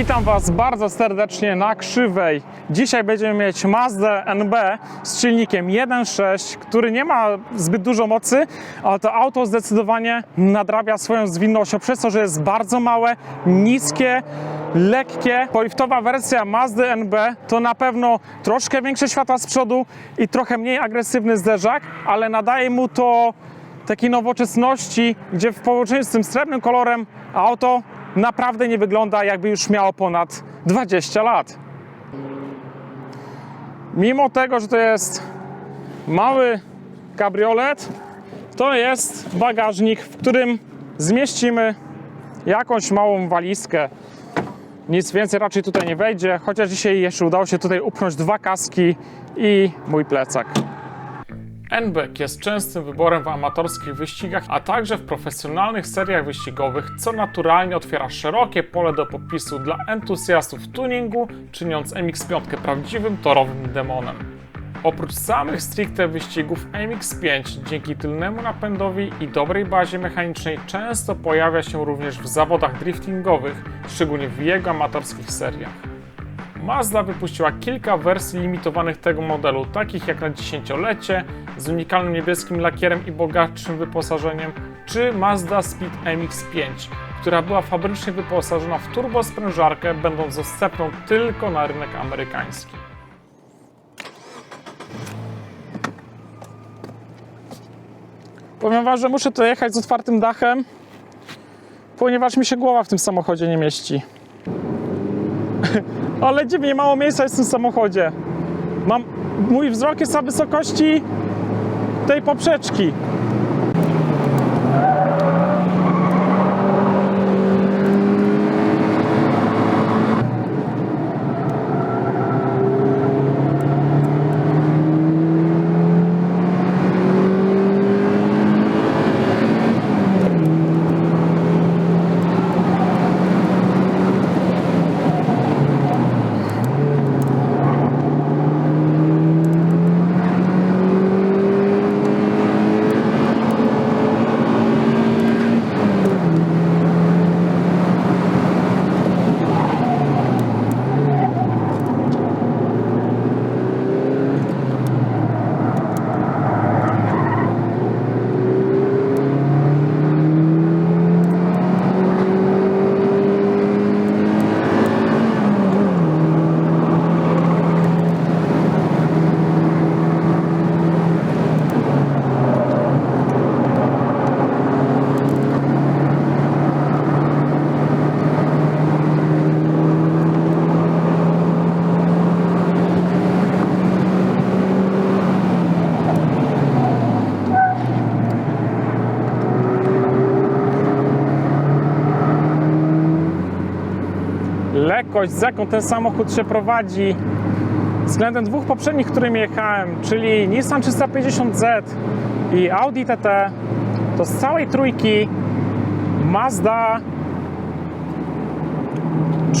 Witam Was bardzo serdecznie na krzywej. Dzisiaj będziemy mieć Mazda NB z silnikiem 1.6, który nie ma zbyt dużo mocy, ale to auto zdecydowanie nadrabia swoją zwinnością przez to, że jest bardzo małe, niskie, lekkie. Poliftowa wersja Mazdy NB to na pewno troszkę większe światła z przodu i trochę mniej agresywny zderzak, ale nadaje mu to takiej nowoczesności, gdzie w połączeniu z tym srebrnym kolorem auto naprawdę nie wygląda jakby już miało ponad 20 lat. Mimo tego, że to jest mały kabriolet, to jest bagażnik, w którym zmieścimy jakąś małą walizkę. Nic więcej raczej tutaj nie wejdzie, chociaż dzisiaj jeszcze udało się tutaj upchnąć dwa kaski i mój plecak. NBK jest częstym wyborem w amatorskich wyścigach, a także w profesjonalnych seriach wyścigowych, co naturalnie otwiera szerokie pole do popisu dla entuzjastów tuningu, czyniąc MX-5 prawdziwym torowym demonem. Oprócz samych stricte wyścigów MX-5 dzięki tylnemu napędowi i dobrej bazie mechanicznej często pojawia się również w zawodach driftingowych, szczególnie w jego amatorskich seriach. Mazda wypuściła kilka wersji limitowanych tego modelu, takich jak na dziesięciolecie, z unikalnym niebieskim lakierem i bogatszym wyposażeniem, czy Mazda Speed MX-5, która była fabrycznie wyposażona w turbosprężarkę, będąc dostępną tylko na rynek amerykański. Powiem Wam, że muszę tu jechać z otwartym dachem, ponieważ mi się głowa w tym samochodzie nie mieści. Ale dziwnie mało miejsca jest w tym samochodzie. Mam, mój wzrok jest na wysokości tej poprzeczki. Lekkość, z jaką ten samochód się prowadzi względem dwóch poprzednich, którymi jechałem, czyli Nissan 350Z i Audi TT, to z całej trójki Mazda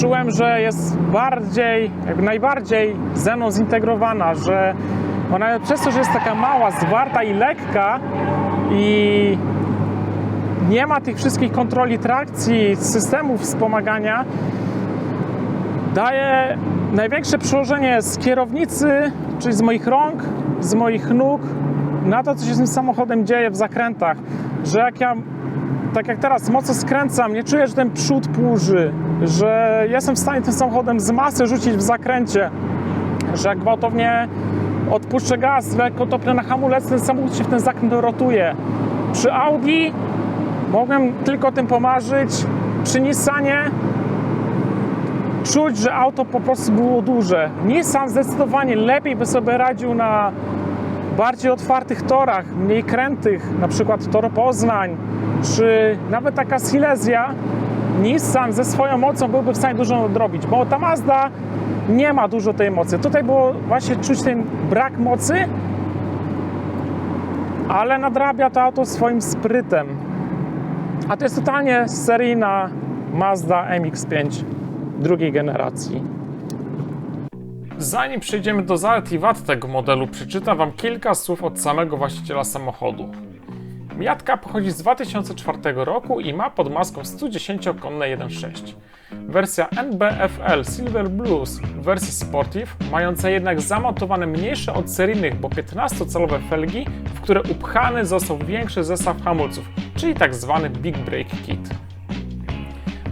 czułem, że jest bardziej, jakby najbardziej ze mną zintegrowana, że ona przez to, że jest taka mała, zwarta i lekka i nie ma tych wszystkich kontroli trakcji, systemów wspomagania, daje największe przełożenie z kierownicy, czyli z moich rąk, z moich nóg, na to, co się z tym samochodem dzieje w zakrętach. Że jak ja, tak jak teraz, mocno skręcam, nie czuję, że ten przód płuży, że jestem w stanie tym samochodem z masy rzucić w zakręcie, że jak gwałtownie odpuszczę gaz, lekko topnę na hamulec, ten samochód się w ten zakręt rotuje. Przy Audi mogłem tylko tym pomarzyć, przy Nissanie czuć, że auto po prostu było duże. Nissan zdecydowanie lepiej by sobie radził na bardziej otwartych torach, mniej krętych, na przykład tor Poznań, czy nawet taka Silesia. Nissan ze swoją mocą byłby w stanie dużo nadrobić, bo ta Mazda nie ma dużo tej mocy. Tutaj było właśnie czuć ten brak mocy, ale nadrabia to auto swoim sprytem. A to jest totalnie seryjna Mazda MX-5 drugiej generacji. Zanim przejdziemy do zalet i wad tego modelu, przeczytam Wam kilka słów od samego właściciela samochodu. Miatka pochodzi z 2004 roku i ma pod maską 110-konne 1.6. Wersja NBFL Silver Blues w wersji Sportive, mająca jednak zamontowane mniejsze od seryjnych, bo 15-calowe felgi, w które upchany został większy zestaw hamulców, czyli tak zwany Big Break Kit.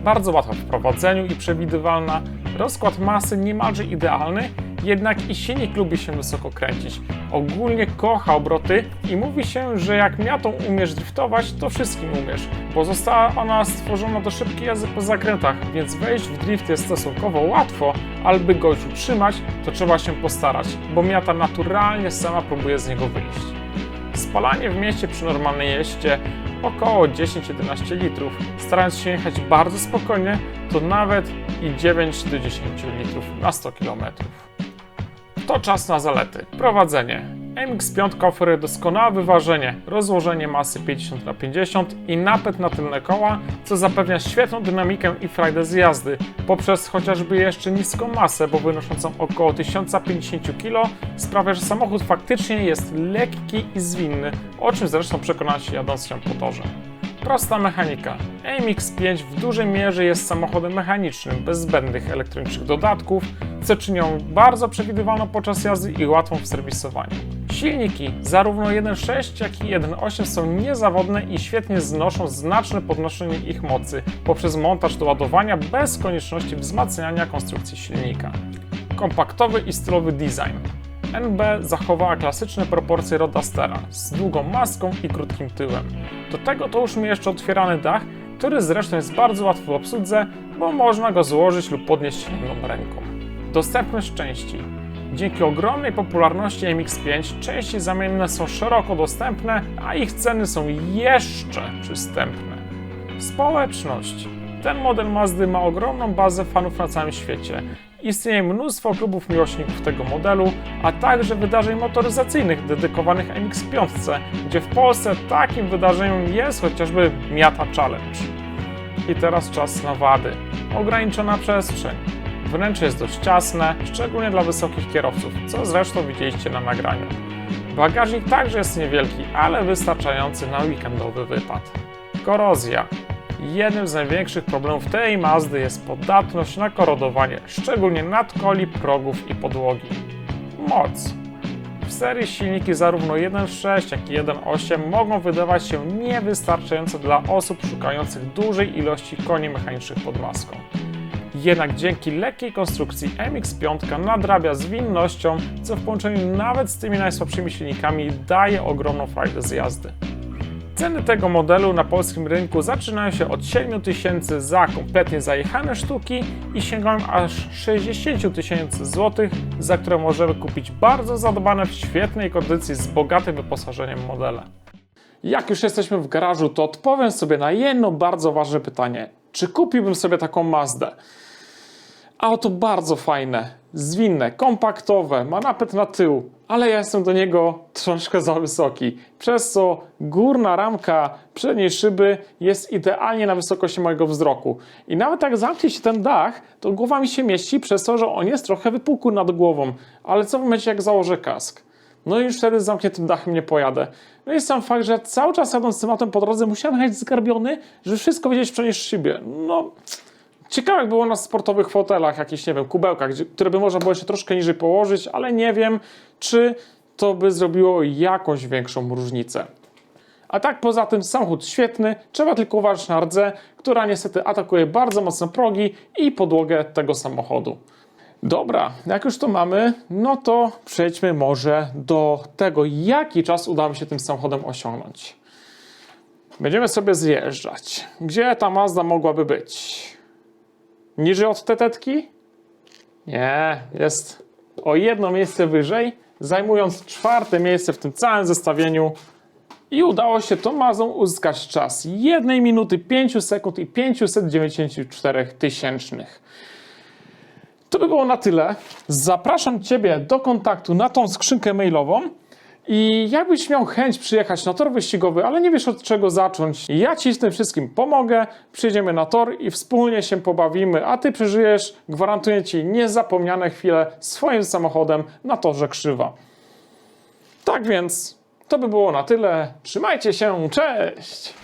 Bardzo łatwa w prowadzeniu i przewidywalna, rozkład masy niemalże idealny, jednak i silnik lubi się wysoko kręcić. Ogólnie kocha obroty i mówi się, że jak miatą umiesz driftować, to wszystkim umiesz, bo została ona stworzona do szybkiej jazdy po zakrętach, więc wejść w drift jest stosunkowo łatwo, ale by go utrzymać, to trzeba się postarać, bo miata naturalnie sama próbuje z niego wyjść. Spalanie w mieście przy normalnej jeździe około 10-11 litrów. Starając się jechać bardzo spokojnie, to nawet i 9 do 10 litrów na 100 km. To czas na zalety. Prowadzenie. MX-5 oferuje doskonałe wyważenie, rozłożenie masy 50 na 50 i napęd na tylne koła, co zapewnia świetną dynamikę i frajdę z jazdy, poprzez chociażby jeszcze niską masę, bo wynoszącą około 1050 kg, sprawia, że samochód faktycznie jest lekki i zwinny, o czym zresztą przekonać się jadąc się po torze. Prosta mechanika. MX-5 w dużej mierze jest samochodem mechanicznym, bez zbędnych elektronicznych dodatków, co czyni ją bardzo przewidywalną podczas jazdy i łatwą w serwisowaniu. Silniki, zarówno 1.6 jak i 1.8 są niezawodne i świetnie znoszą znaczne podnoszenie ich mocy poprzez montaż do ładowania bez konieczności wzmacniania konstrukcji silnika. Kompaktowy i stylowy design. NB zachowała klasyczne proporcje Rodastera z długą maską i krótkim tyłem. Do tego to już mi jeszcze otwierany dach, który zresztą jest bardzo łatwy w obsłudze, bo można go złożyć lub podnieść jedną ręką. Dostępność części. Dzięki ogromnej popularności MX-5 części zamienne są szeroko dostępne, a ich ceny są jeszcze przystępne. Społeczność. Ten model Mazdy ma ogromną bazę fanów na całym świecie. Istnieje mnóstwo klubów miłośników tego modelu, a także wydarzeń motoryzacyjnych dedykowanych MX-5, gdzie w Polsce takim wydarzeniem jest chociażby Miata Challenge. I teraz czas na wady. Ograniczona przestrzeń. Wnętrze jest dość ciasne, szczególnie dla wysokich kierowców, co zresztą widzieliście na nagraniu. Bagażnik także jest niewielki, ale wystarczający na weekendowy wypad. Korozja. Jednym z największych problemów tej Mazdy jest podatność na korodowanie, szczególnie nadkoli, progów i podłogi. Moc. W serii silniki zarówno 1.6 jak i 1.8 mogą wydawać się niewystarczające dla osób szukających dużej ilości koni mechanicznych pod maską. Jednak dzięki lekkiej konstrukcji MX-5 nadrabia zwinnością, co w połączeniu nawet z tymi najsłabszymi silnikami daje ogromną frajdę z jazdy. Ceny tego modelu na polskim rynku zaczynają się od 7 tysięcy za kompletnie zajechane sztuki i sięgają aż 60 tysięcy złotych, za które możemy kupić bardzo zadbane w świetnej kondycji z bogatym wyposażeniem modele. Jak już jesteśmy w garażu, to odpowiem sobie na jedno bardzo ważne pytanie. Czy kupiłbym sobie taką Mazdę? Auto bardzo fajne, zwinne, kompaktowe, ma napęd na tył, ale ja jestem do niego troszkę za wysoki, przez co górna ramka przedniej szyby jest idealnie na wysokości mojego wzroku. I nawet jak zamknie się ten dach, to głowa mi się mieści przez to, że on jest trochę wypukły nad głową. Ale co w momencie jak założę kask? No i już wtedy z zamkniętym dachem nie pojadę. No i sam fakt, że cały czas jadąc tym autem po drodze musiałem jechać zgarbiony, że wszystko wiedzieć przenieść szybie. No, ciekawe jak było na sportowych fotelach, jakichś, nie wiem, kubełkach, gdzie, które by można było jeszcze troszkę niżej położyć, ale nie wiem, czy to by zrobiło jakąś większą różnicę. A tak poza tym samochód świetny, trzeba tylko uważać na rdzę, która niestety atakuje bardzo mocno progi i podłogę tego samochodu. Dobra, jak już to mamy, no to przejdźmy może do tego, jaki czas uda mi się tym samochodem osiągnąć. Będziemy sobie zjeżdżać. Gdzie ta Mazda mogłaby być? Niżej od tetetki? Nie, jest o jedno miejsce wyżej, zajmując czwarte miejsce w tym całym zestawieniu. I udało się tą Mazdą uzyskać czas 1 minuty 5 sekund i 594 tysięcznych. To by było na tyle. Zapraszam Ciebie do kontaktu na tą skrzynkę mailową. I jakbyś miał chęć przyjechać na tor wyścigowy, ale nie wiesz od czego zacząć, ja Ci z tym wszystkim pomogę. Przyjdziemy na tor i wspólnie się pobawimy, a Ty przeżyjesz, gwarantuję Ci niezapomniane chwile swoim samochodem na torze krzywa. Tak więc To by było na tyle. Trzymajcie się, cześć!